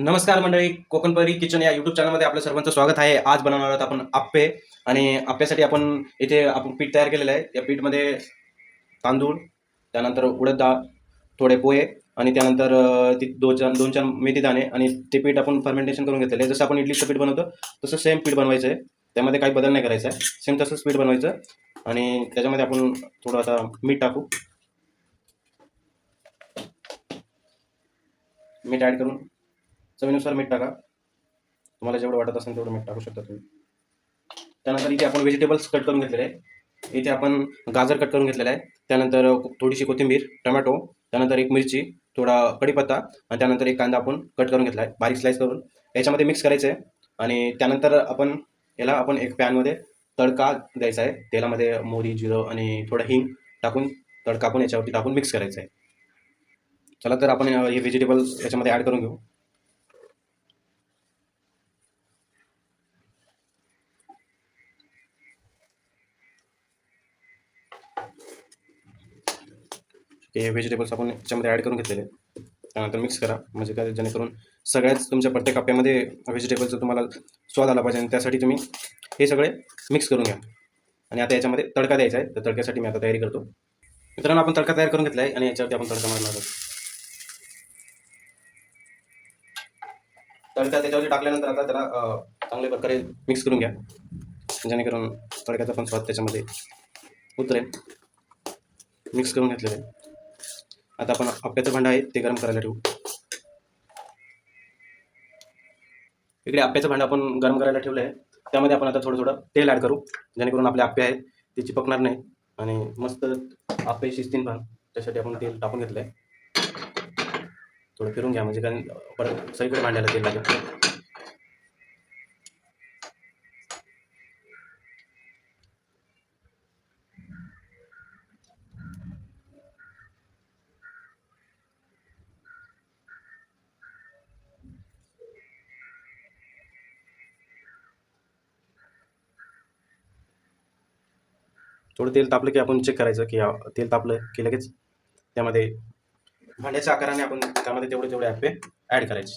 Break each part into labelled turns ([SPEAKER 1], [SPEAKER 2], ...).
[SPEAKER 1] नमस्कार मंडळी कोकणपरी किचन या युट्यूब चॅनलमध्ये आपलं सर्वांचं स्वागत आहे. आज बनवणार आहोत आपण आप्पे आणि आप्प्यासाठी आपण इथे आपण पीठ तयार केलेलं आहे. या पीठमध्ये तांदूळ त्यानंतर उडद डाळ थोडे पोहे आणि त्यानंतर ती दोन चार दोन चार मेथी दाणे आणि ते पीठ आपण फर्मेंटेशन करून घेतलेलं आहे. जसं आपण इडलीचं पीठ बनवतो तसं सेम पीठ बनवायचं आहे. त्यामध्ये काही बदल नाही करायचा आहे. सेम तसंच पीठ बनवायचं आणि त्याच्यामध्ये आपण थोडं आता मीठ टाकू. मीठ ॲड करून चवीनुसार मीठ टाका. तुम्हाला जेवढं वाटत असेल तेवढं मीठ टाकू शकता तुम्ही. त्यानंतर इथे आपण व्हेजिटेबल्स कट करून घेतलेले आहे इथे आपण गाजर कट करून घेतलेला आहे. त्यानंतर थोडीशी कोथिंबीर टमॅटो त्यानंतर एक मिरची थोडा कढीपत्ता आणि त्यानंतर एक कांदा आपण कट करून घेतला आहे. बारीक स्लाईस करून. याच्यामध्ये मिक्स करायचं आहे. आणि त्यानंतर आपण याला आपण एक पॅनमध्ये तडका द्यायचा आहे. तेलामध्ये मोहरी जिरं आणि थोडं हिंग टाकून तडका आपण याच्यावरती टाकून मिक्स करायचा आहे. चला तर आपण हे व्हेजिटेबल्स याच्यामध्ये ॲड करून घेऊ. हे व्हेजिटेबल्स आपण याच्यामध्ये ॲड करून घेतलेले त्यानंतर मिक्स करा. म्हणजे काय? जेणेकरून सगळ्याच तुमच्या प्रत्येक कप्प्यामध्ये व्हेजिटेबलचा तुम्हाला स्वाद आला पाहिजे आणि त्यासाठी तुम्ही हे सगळे मिक्स करून घ्या. आणि आता याच्यामध्ये तडका द्यायचा आहे. तर तडक्यासाठी मी आता तयारी करतो. मित्रांनो आपण तडका तयार करून घेतला आहे आणि याच्यावरती आपण तडका मारणार आहोत. तडका त्याच्यावरती टाकल्यानंतर आता त्याला चांगल्या प्रकारे मिक्स करून घ्या. जेणेकरून तडक्याचा पण स्वाद त्याच्यामध्ये उतरेल. मिक्स करून घेतलेलं आहे. आता आपण आप्याचं भांडं आहे ते गरम करायला ठेवू. इकडे आप्याचं भांडं आपण गरम करायला ठेवलं आहे त्यामध्ये आपण आता थोडं थोडं तेल ॲड करू जेणेकरून आपले आप्पे आहेत ते चिपकणार नाही. आणि मस्त आप्पे शिजतील पण त्यासाठी आपण तेल टाकून घेतलं आहे थोडं फिरून घ्या म्हणजे कारण परत सगळीकडे भांड्याला तेल लागेल. थोडं तेल तापलं की आपण चेक करायचं की तेल तापलं की लगेच त्यामध्ये भांड्याच्या आकाराने आपण त्यामध्ये तेवढे तेवढे ॲपे ॲड करायचे.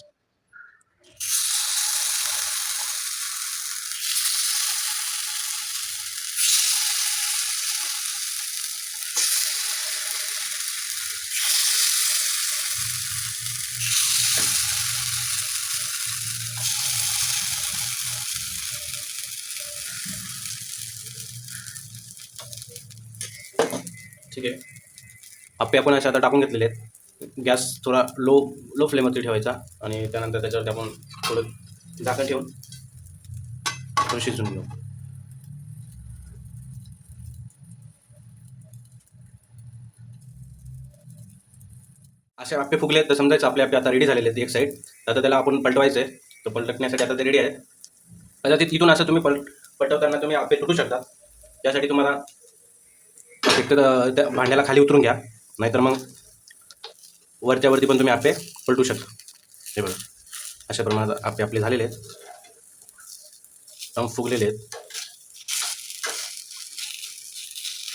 [SPEAKER 1] ठीक आहे. आप्पे आपण असे आता टाकून घेतलेले आहेत. गॅस थोडा लो लो फ्लेमवरती ठेवायचा आणि त्यानंतर त्याच्यावरती आपण थोडं झाकण ठेवून थोडं शिजून घेऊ. असे आप्पे फुगले आहेत तर समजायचं आपले आप्पे आता रेडी झालेले आहेत एक साईड आता त्याला आपण पलटवायचं आहे. तर पलटण्यासाठी आता ते रेडी आहे कदाचित इथून असं तुम्ही पलट पलटवताना तुम्ही आप्पे तुटू शकता. त्यासाठी तुम्हाला एक तर त्या भांड्याला खाली उतरून घ्या. नाहीतर मग वरच्या वरती पण तुम्ही आप्पे पलटू शकता. हे बघा. अशा प्रमाणात आपे आपले झालेले आहेत. एकदम फुगलेले आहेत.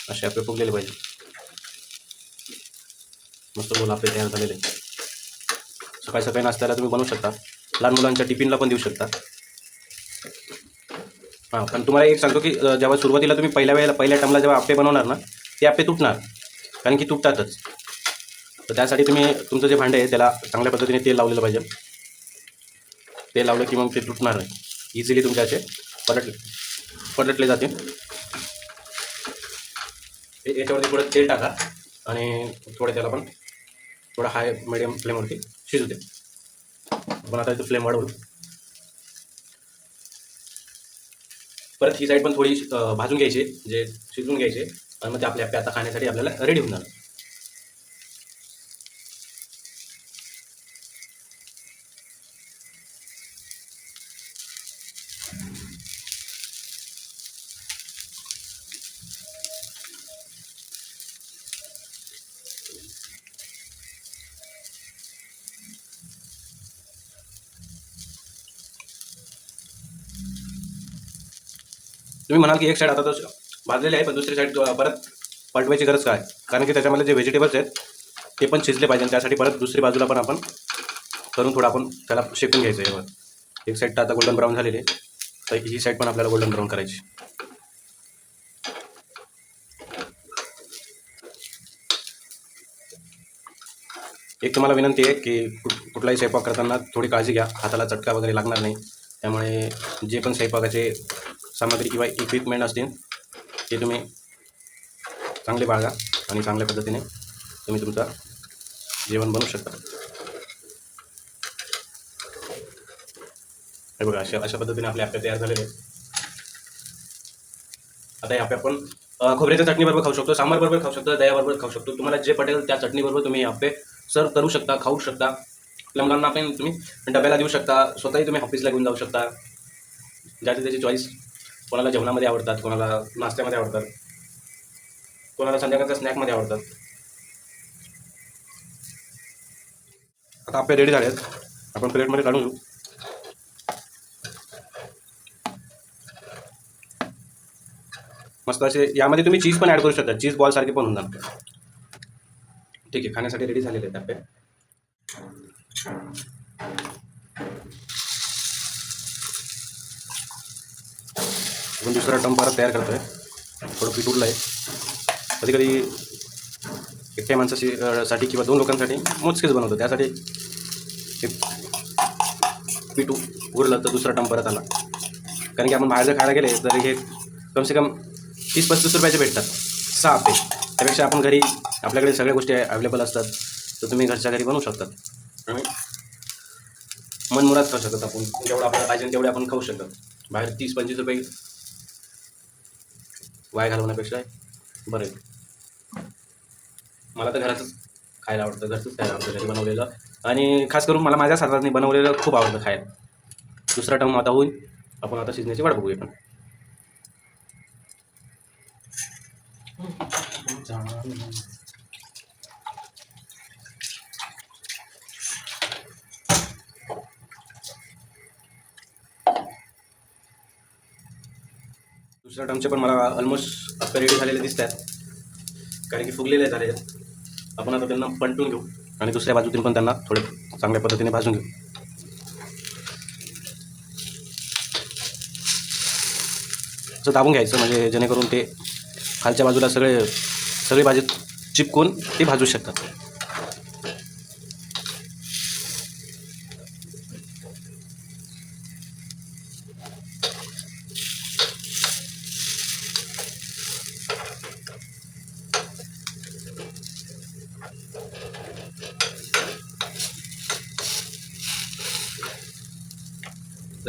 [SPEAKER 1] असे आपे फुगलेले पाहिजे. मस्त गोल आपले तयार झालेले आहेत. सकाळी सकाळी नाश्त्याला तुम्ही बनवू शकता. लहान मुलांच्या टिफिनला पण देऊ शकता. हां पण तुम्हाला एक सांगतो की जेव्हा सुरुवातीला तुम्ही पहिल्या वेळेला पहिल्या टाईमला जेव्हा आपे बनवणार ना ते आपले तुटणार कारण की तुटतातच. तर त्यासाठी तुम्ही तुमचं जे भांडं आहे त्याला चांगल्या पद्धतीने तेल लावलेलं पाहिजे. तेल लावलं की मग ते तुटणार नाही. इझिली तुमच्या असे पलट पलटले जाते याच्यावरती थोडं तेल टाका आणि थोडं त्याला पण थोडं हाय मिडियम फ्लेमवरती शिजू दे आपण आता इथं फ्लेम वाढवू परत ही साईड पण थोडी भाजून घ्यायची जे शिजून घ्यायचे. आणि मग ते आपल्या आता खाण्यासाठी आपल्याला रेडी होऊन जाणार तुम्ही म्हणाल की एक साईड आता तर भाजलेले आहे पण दुसरी साईड परत पलटवायची गरज काय? कारण की त्याच्यामध्ये जे व्हेजिटेबल्स आहेत ते पण शिजले पाहिजे त्यासाठी परत दुसरी बाजूला पण आपण करून थोडं आपण त्याला शेकून घ्यायचं यावर. एक साईड तर आता गोल्डन ब्राऊन झालेली आहे तर ही साईड पण आपल्याला गोल्डन ब्राऊन करायची. एक तुम्हाला विनंती आहे की कुठलाही स्वयंपाक करताना थोडी काळजी घ्या. हाताला चटका वगैरे लागणार नाही. त्यामुळे जे पण स्वयंपाकाचे सामग्री किंवा इक्विपमेंट असतील ते तुम्ही चांगले बाळगा आणि चांगल्या पद्धतीने तुम्ही तुमचा जेवण बनवू शकता. हे बघा अशा अशा पद्धतीने आपले आप्या तयार झालेले आहेत. आता हे आप्या आपण खोबऱ्याच्या चटणीबरोबर खाऊ शकतो सांबारबरोबर खाऊ शकतो दह्याबरोबर खाऊ शकतो. तुम्हाला जे पटेल त्या चटणीबरोबर तुम्ही आपे आप्पे सर्व करू शकता खाऊ शकता. आपल्या मुलांना पण तुम्ही डब्याला देऊ शकता स्वतःही तुम्ही ऑफिसला घेऊन जाऊ शकता. ज्याची त्याची चॉईस कोणाला जेवणामध्ये आवडतात कोणाला नाश्त्यामध्ये आवडतात कोणाला संध्याकाळच्या स्नॅकमध्ये आवडतात. आता आपले रेडी झाले आहेत आपण प्लेटमध्ये काढून घेऊ. मस्त असे यामध्ये तुम्ही चीज पण ॲड करू शकता. चीज बॉल सारखे पण होऊन जाणार ठीक आहे खाण्यासाठी रेडी झालेले आहेत आपले. आपण दुसरा टम परत तयार करतोय. थोडं पीठ उरलं आहे कधी कधी एकट्या माणसाशी साठी किंवा दोन लोकांसाठी मोजकेच बनवतो. त्यासाठी पीठ उरलं तर दुसरा टम परत आला कारण की आपण बाहेर जर खायला गेले तर हे कमसे कम तीस पस्तीस रुपयाचे भेटतात. सहा आपे त्यापेक्षा आपण घरी आपल्याकडे सगळ्या गोष्टी अवेलेबल असतात तर तुम्ही घरच्या घरी बनवू शकतात. आणि मनमुरात खाऊ शकतात आपण. जेवढं आपल्याला पाहिजे तेवढे आपण खाऊ शकतात. बाहेर तीस पंचवीस रुपये वाय घालवण्यापेक्षा बरं आहे. मला तर घरातच खायला आवडतं घरचंच खायला आवडतं घरी बनवलेलं. आणि खास करून मला माझ्या हाताने बनवलेलं खूप आवडतं खायला. दुसरा टर्म आता होईल. आपण आता शिजण्याची वाट बघूया पण. दुसऱ्या टर्मचे पण मला ऑलमोस्ट आता रेडी झालेले दिसत आहेत. कारण की फुगलेले झाले आहेत आपण आता त्यांना पलटून घेऊ. आणि दुसऱ्या बाजूतून पण त्यांना थोडे चांगल्या पद्धतीने भाजून घेऊ. असं दाबून घ्यायचं म्हणजे जेणेकरून ते खालच्या बाजूला सगळे सगळी भाजी चिपकून ते भाजू शकतात.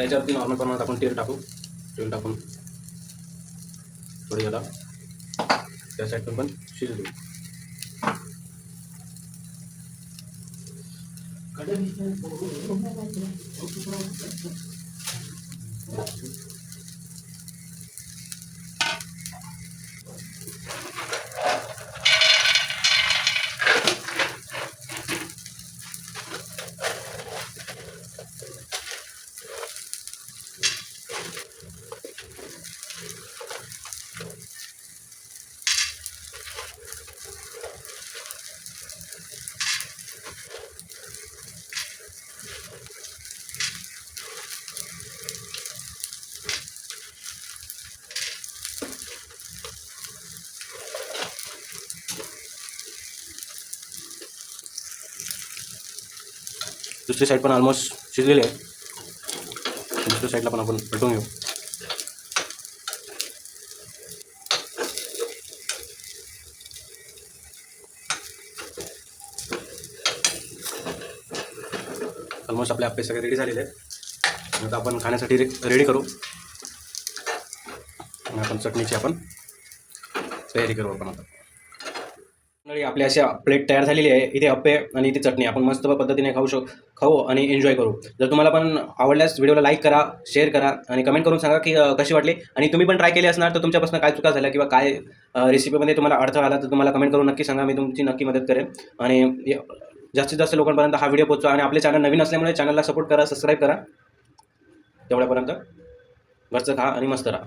[SPEAKER 1] त्याच्यावरती नॉर्मल प्रमाणात आपण तेल टाकू. तेल टाकून थोडं याला त्या साईडून पण शिजू देऊ दुसरी साईड पण ऑलमोस्ट शिजलेली आहे. दुसऱ्या साईडला पण आपण पलटून घेऊ. ऑलमोस्ट आपले आपले सगळे रेडी झालेले आहेत. आता आपण खाण्यासाठी रेडी करू. आणि आपण चटणीची आपण तयारी करू आपण आता. मंडळी आपली अशा प्लेट तयार झालेली आहे. इथे अप्पे आणि इथे चटणी. आपण मस्त पद्धतीने खाऊ शकतो खाऊ आणि एन्जॉय करू. जर तुम्हाला पण आवडल्यास व्हिडिओला लाईक करा शेअर करा आणि कमेंट करून सांगा की कशी वाटली. आणि तुम्ही पण ट्राय केली असणार तर तुमच्यापासून काय चुका झाल्या किंवा काय रेसिपीमध्ये तुम्हाला अडथळा आला तर तुम्हाला कमेंट करून नक्की सांगा. मी तुमची नक्की मदत करेन. आणि जास्तीत जास्त लोकांपर्यंत हा व्हिडिओ पोहोचवा आणि आपले चॅनल नवीन असल्यामुळे चॅनलला सपोर्ट करा सबस्क्राईब करा. तेवढ्यापर्यंत घरचं खा आणि मस्त राहा.